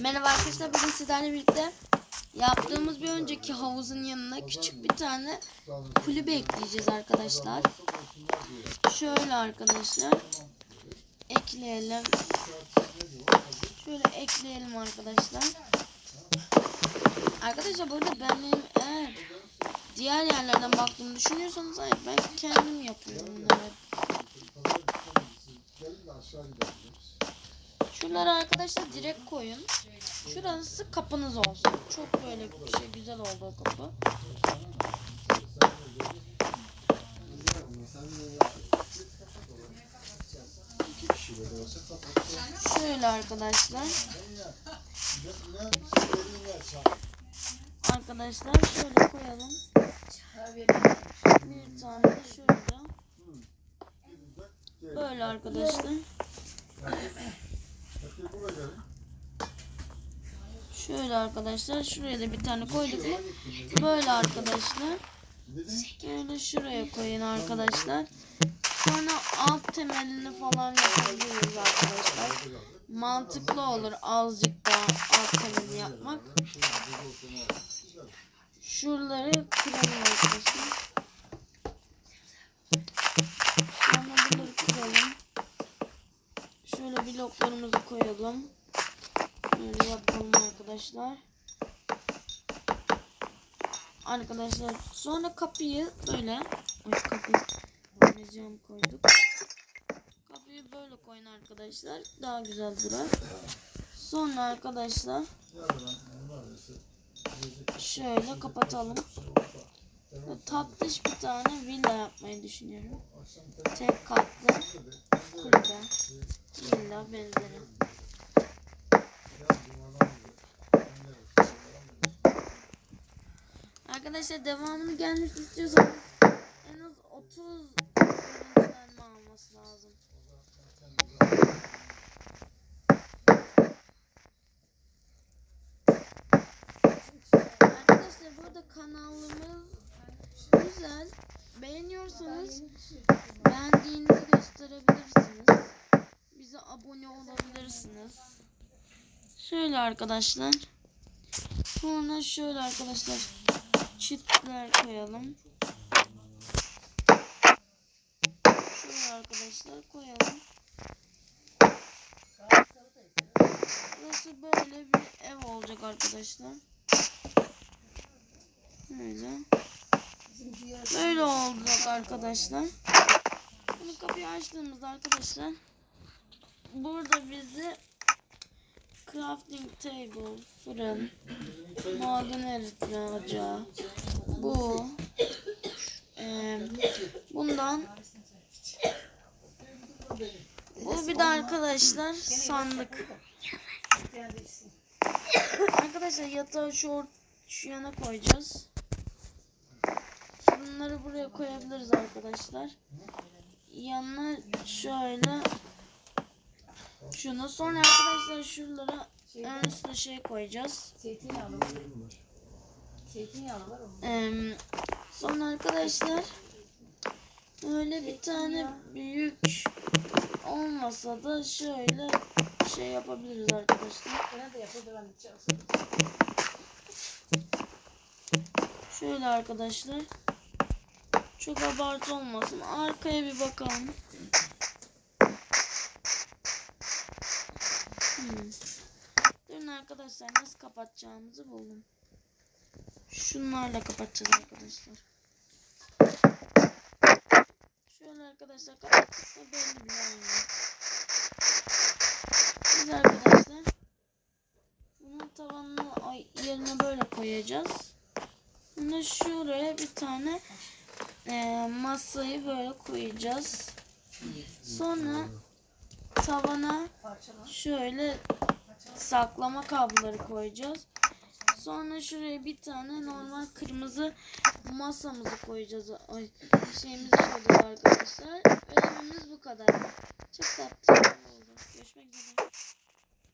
Merhaba arkadaşlar bugün sizlerle birlikte yaptığımız bir önceki havuzun yanına küçük bir tane kulübe ekleyeceğiz arkadaşlar. Şöyle arkadaşlar ekleyelim. Şöyle ekleyelim arkadaşlar. Arkadaşlar burada benim eğer diğer yerlerden baktığımı düşünüyorsanız hayır ben kendim yapıyorum bunları. Şunları arkadaşlar direkt koyun. Şurası kapınız olsun. Çok böyle bir şey güzel oldu o kapı. Şöyle arkadaşlar. Arkadaşlar şöyle koyalım. Bir tane de şurada. Böyle arkadaşlar. Şöyle arkadaşlar. Şuraya da bir tane koyduk mu? Böyle arkadaşlar. Böyle şuraya koyun arkadaşlar. Sonra alt temelini falan yapabiliriz arkadaşlar. Mantıklı olur azıcık daha alt temelini yapmak. Şuraları kıralım arkadaşlar. Bloklarımızı koyalım. Böyle yapalım arkadaşlar. Arkadaşlar sonra kapıyı böyle Ay, kapıyı cam koyduk. Kapıyı böyle koyun arkadaşlar. Daha güzel durar. Sonra arkadaşlar şöyle kapatalım. Tatlış bir tane villa yapmayı düşünüyorum. Tek katlı villa benzeri. Arkadaşlar devamını gelmesi istiyorsanız en az 30 görüntülenme alması lazım. Arkadaşlar burada kanalımız güzel. Beğeniyorsanız beğendiğinizi gösterebilirsiniz. Bize abone olabilirsiniz. Şöyle arkadaşlar. Sonra şöyle arkadaşlar çitler koyalım. Şöyle arkadaşlar koyalım. Burası böyle bir ev olacak arkadaşlar. Böyle. Böyle olacak arkadaşlar. Bunu kapıyı açtığımızda arkadaşlar burada bizi crafting table, fırın, maden eritme ocağı, bu, eee, bundan, bu bir de arkadaşlar sandık. Arkadaşlar yatağı şu, şu yana koyacağız. Fırınları buraya koyabiliriz arkadaşlar. Yanına şöyle şunu sonra arkadaşlar şuralara en üstte şey koyacağız. Zeytinyağlı var. Zeytinyağlı var. Em, sonra arkadaşlar öyle bir tane büyük olmasa da şöyle şey yapabiliriz arkadaşlar. Şöyle arkadaşlar. Çok abartı olmasın. Arkaya bir bakalım. Arkadaşlar nasıl kapatacağımızı buldum. Şunlarla kapatacağız arkadaşlar. Şöyle arkadaşlar kapattık da belli bile olmuyor. Biz arkadaşlar bunun tavanını yerine böyle koyacağız. Şimdi şuraya bir tane e, masayı böyle koyacağız. Sonra tavana şöyle saklama kabloları koyacağız. Sonra şuraya bir tane normal kırmızı masamızı koyacağız. Ay, şeyimizi koyduk arkadaşlar. Ve evimiz bu kadar. Çok tatlı oldu. Görüşmek üzere.